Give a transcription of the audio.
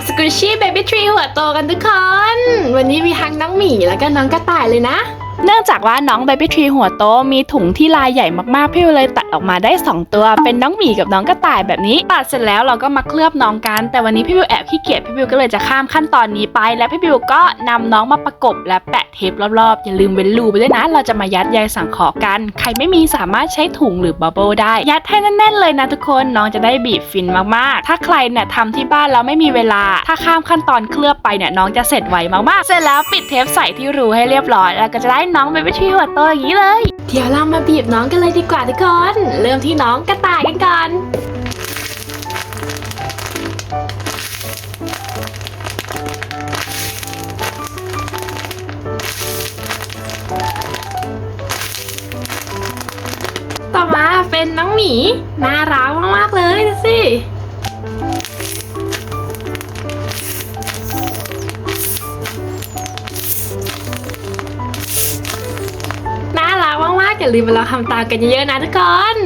ำสกูชี่เบบี้ทรีหัวโตกันทุกคน วันนี้มีทั้งน้องหมีแล้วก็น้องกระต่ายเลยนะ เนื่องจากว่าน้องเบบี้ทรีหัวโตมีถุงที่ลายใหญ่มากๆ พี่วิวเลยตัดออกมาได้ 2 ตัว เป็นน้องหมีกับน้องกระต่ายแบบนี้ ตัดเสร็จแล้วเราก็มาเคลือบน้องกัน แต่วันนี้พี่วิวแอบขี้เกียจพี่วิวก็เลยจะข้ามขั้นตอนนี้ไป และพี่วิวก็นำน้องมาประกบและแปะเทปรอบๆ อย่าลืมเว้นรูไปด้วยนะ เราจะมายัดใยสังเคราะห์กัน ใครไม่มีสามารถใช้ถุงหรือบับเบิลได้ ยัดให้แน่นๆเลยนะทุกคน น้องจะได้บีบฟินมากๆ ถ้าใครเนี่ยทำที่บ้านแล้วไม่มีเวลา ถ้าข้ามขั้นตอนเคลือบไปเนี่ยน้องจะเสร็จไวมากๆ เสร็จแล้วปิดเทปใส่ที่รูให้เรียบร้อยแล้วก็จะได้น้องเบบี้ทรีหัวโตอย่างนี้เลย เดี๋ยวเรามาบีบน้องกันเลยดีกว่าทุกคน เริ่มที่น้องกระต่ายกันก่อน ต่อมาเป็นน้องหมีน่ารักมากๆเลย อย่าลืมมาลองทำตามกันเยอะๆนะทุกคน